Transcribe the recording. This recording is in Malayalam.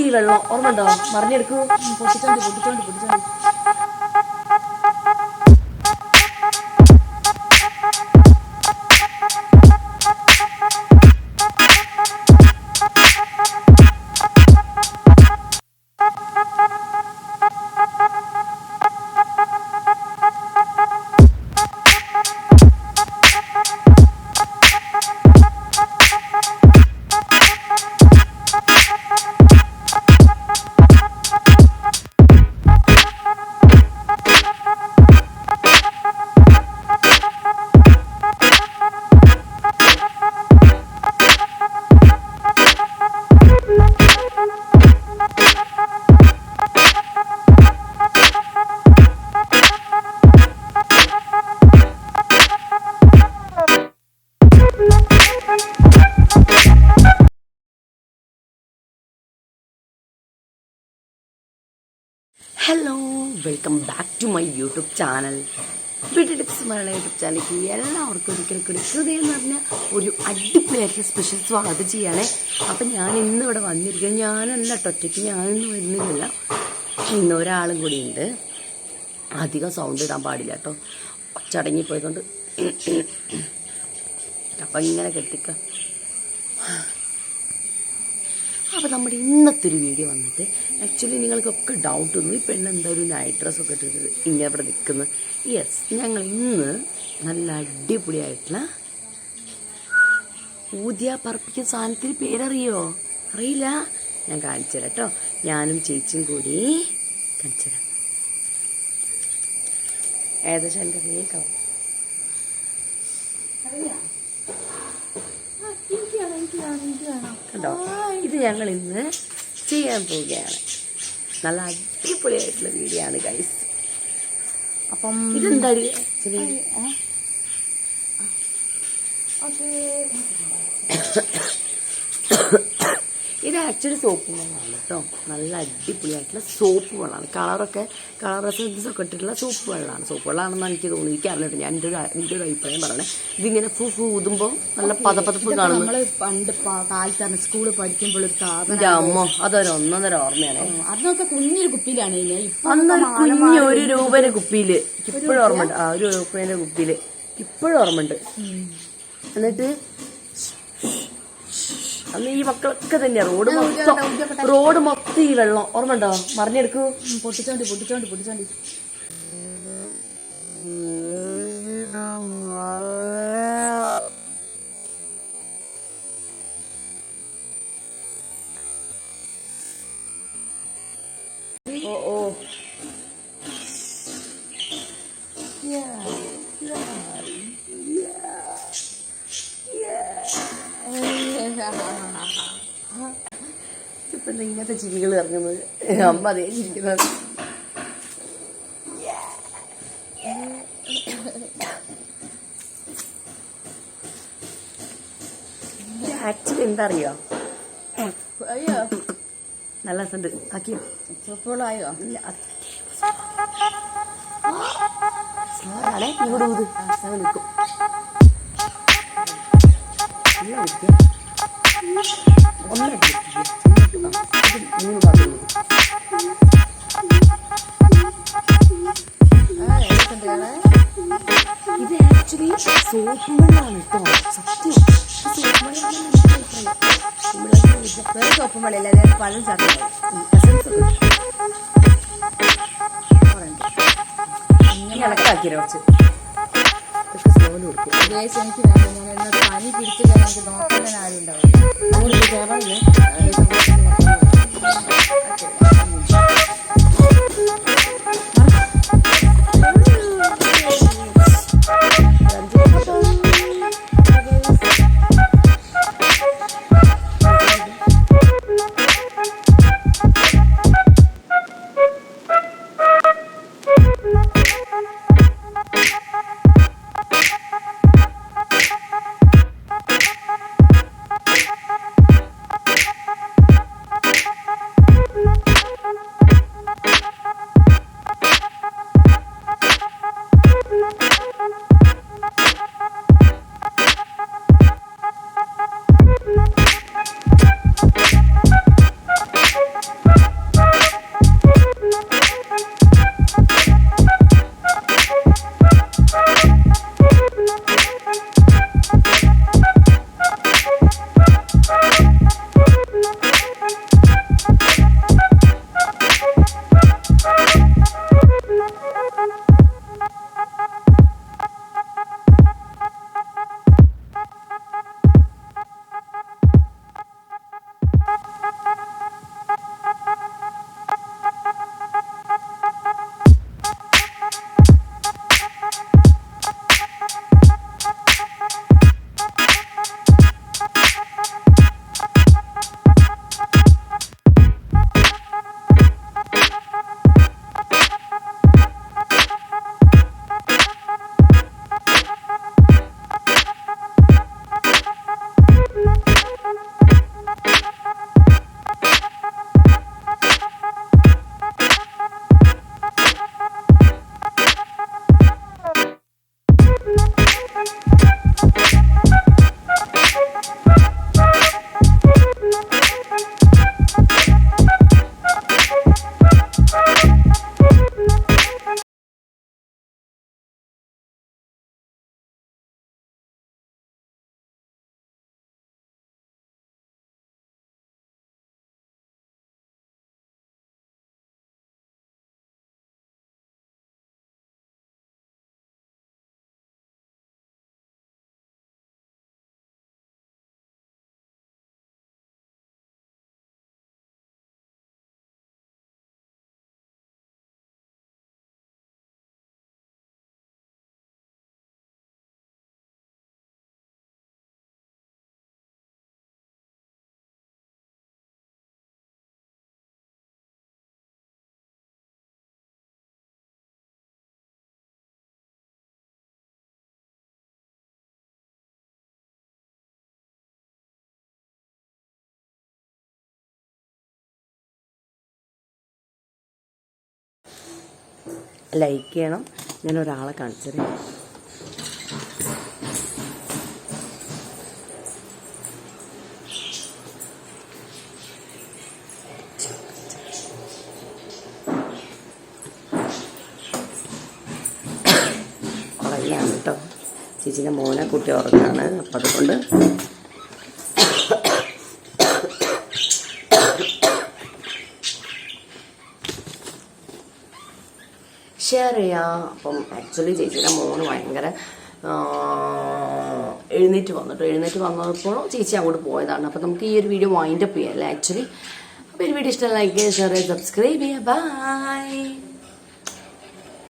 ഈ വെള്ളം. ഓർമ്മയുണ്ടോ? മറിഞ്ഞെടുക്കൂ. പൊട്ടിച്ചോണ്ട് പൊട്ടിച്ചോണ്ട് പൊട്ടിച്ചോണ്ട്. Hello welcome back to my YouTube channel വീട്ടിൽ ടിപ്സ് മലയാള യൂട്യൂബ് ചാനലിലേക്ക് എല്ലാവർക്കും ഒരിക്കൽ കൂടി എന്ന് പറഞ്ഞ ഒരു അടിപൊളിയായിട്ടുള്ള സ്പെഷ്യൽ സ്വാഗതം ചെയ്യണേ. അപ്പം ഞാൻ ഇന്ന് ഇവിടെ വന്നിരിക്കുന്നത് ഞാനല്ല ഒറ്റയ്ക്ക് ഞാനൊന്നും വരുന്നില്ല ഇന്ന് ഒരാളും കൂടി ഉണ്ട്. അധികം സൗണ്ട് ഇടാൻ പാടില്ല കേട്ടോ ചടങ്ങിപ്പോയതുകൊണ്ട് അപ്പം ഇങ്ങനെ കെട്ടിക്കാം. അപ്പോൾ നമ്മുടെ ഇന്നത്തെ ഒരു വീഡിയോ വന്നിട്ട് ആക്ച്വലി നിങ്ങൾക്കൊക്കെ ഡൗട്ട് ഒന്നും ഈ പെണ്ണ് എന്താ ഒരു നൈറ്റ് ഡ്രസ്സൊക്കെ ഇട്ടിട്ട് ഇങ്ങനെ ഇവിടെ നിൽക്കുന്നത് യെസ് ഞങ്ങൾ ഇന്ന് നല്ല അടിപൊളിയായിട്ടുള്ള ഊതിയ പറപ്പിക്കുന്ന സാധനത്തിന് പേരറിയോ? അറിയില്ല. ഞാൻ കാണിച്ചു തരാം കേട്ടോ ഞാനും ചേച്ചിയും കൂടി കാണിച്ചു തരാം. ഏകദേശം എന്റെ വേഗം കണ്ടോ? ഇത് ഞങ്ങൾ ഇന്ന് ചെയ്യാൻ പോവുകയാണ്. നല്ല അടിപൊളിയായിട്ടുള്ള വീഡിയോ ആണ് ഗൈസ് അപ്പം ഇതെന്താ ആക്ച്വലി ഇത് ആക്ച്വലി സോപ്പ് വെള്ളമാണ് കേട്ടോ. നല്ല അടിപൊളിയായിട്ടുള്ള സോപ്പ് വെള്ളമാണ് കളറൊക്കെ കളർ എസൻസ് ഒക്കെ ഇട്ടിട്ടുള്ള സോപ്പ് വെള്ളമാണ് സോപ്പ് വെള്ളമാണെന്ന് എനിക്ക് തോന്നുന്നു എനിക്ക് അറിയില്ല ഞാൻ എന്റെ ഒരു എന്റെ ഒരു അഭിപ്രായം പറയണേ. ഇതിങ്ങനെ ഫു ഫു ഊതുമ്പോൾ നല്ല പതപ്പതപ്പ് കാണുന്നു നമ്മൾ പണ്ട് കാലത്താണ് സ്കൂളിൽ പഠിക്കുമ്പോൾ ഒരു സാധനം അമ്മോ അതൊരു ഒന്നൊന്നര ഓർമ്മയാണ്. അതൊക്കെ കുഞ്ഞൊരു കുപ്പിയിലാണ് അന്നൊരു കുഞ്ഞ് ഒരു രൂപയുടെ കുപ്പിയിൽ ഇപ്പോഴും ഓർമ്മയുണ്ട്. ആ ഒരു രൂപയുടെ കുപ്പിയിൽ ഇപ്പോഴും ഓർമ്മയുണ്ട്. എന്നിട്ട് അന്ന് ഈ മക്കളൊക്കെ തന്നെയാ. റോഡ് മൊത്തം റോഡ് മൊത്തം ഈ വെള്ളം. ഓർമ്മണ്ടോ മറിഞ്ഞെടുക്കൂ. പൊട്ടിച്ചോണ്ടി പൊട്ടിച്ചോണ്ടി പൊട്ടിച്ചോണ്ട്. ഓ ഓ. എന്താ ഇങ്ങനത്തെ ചിരികൾ ഇറങ്ങുന്നത്. അമ്മ അതേ ചിരിക്കുന്നത്. ആക്ച്വലി എന്താ അറിയോ അയ്യോ. നല്ല രസമുണ്ട്. ആക്കിയോ ചോപ്പോളായോ ഇല്ല ആണേ ഇവിടെ ഊത്. ഞാൻ നിൽക്കും. നല്ല ഇത് മൂന്ന് കാണാൻ? ഇത് ആക്ച്വലി സോപ്പ് വെള്ളമാണ് കേട്ടോ സത്യം സോപ്പ് വെള്ളമാണ് എന്റെ അഭിപ്രായം. കുമ്പളങ്ങ ഊതുക. വേറെ അതായത് പഴം ചാട്ടം ഇട്ടു. ഇനി ഇളക്കാക്കിയോ കുറച്ച് സ്ലോയിൽ കൊടുക്കും എനിക്ക് വേണ്ട ഞാൻ എന്നാ പനി പിടിച്ചില്ല എനിക്ക് നോക്കാൻ തന്നെ ആരും ഉണ്ടാവില്ല അതുകൊണ്ട് കയറാനില്ല Okay. ലൈക്ക് ചെയ്യണം. ഞാൻ ഒരാളെ കാണിച്ചത് ഉറങ്ങാണ് മോനെ കുട്ടി ഉറങ്ങാണ്. അപ്പം അതുകൊണ്ട് ചെയ്യാം അപ്പം ആക്ച്വലി ചേച്ചിയുടെ മോന് ഭയങ്കര എഴുന്നേറ്റ് വന്നിട്ട് എഴുന്നേറ്റ് വന്നപ്പോൾ ചേച്ചി അങ്ങോട്ട് പോയതാണ്. അപ്പം നമുക്ക് ഈ ഒരു വീഡിയോ വൈൻഡപ്പ് ചെയ്യാം അല്ലേ? ആക്ച്വലി അപ്പോൾ ഒരു വീഡിയോ ഇഷ്ടം ലൈക്ക് ചെയ്യുക ഷെയർ ചെയ്യുക സബ്സ്ക്രൈബ് ചെയ്യുക ബൈ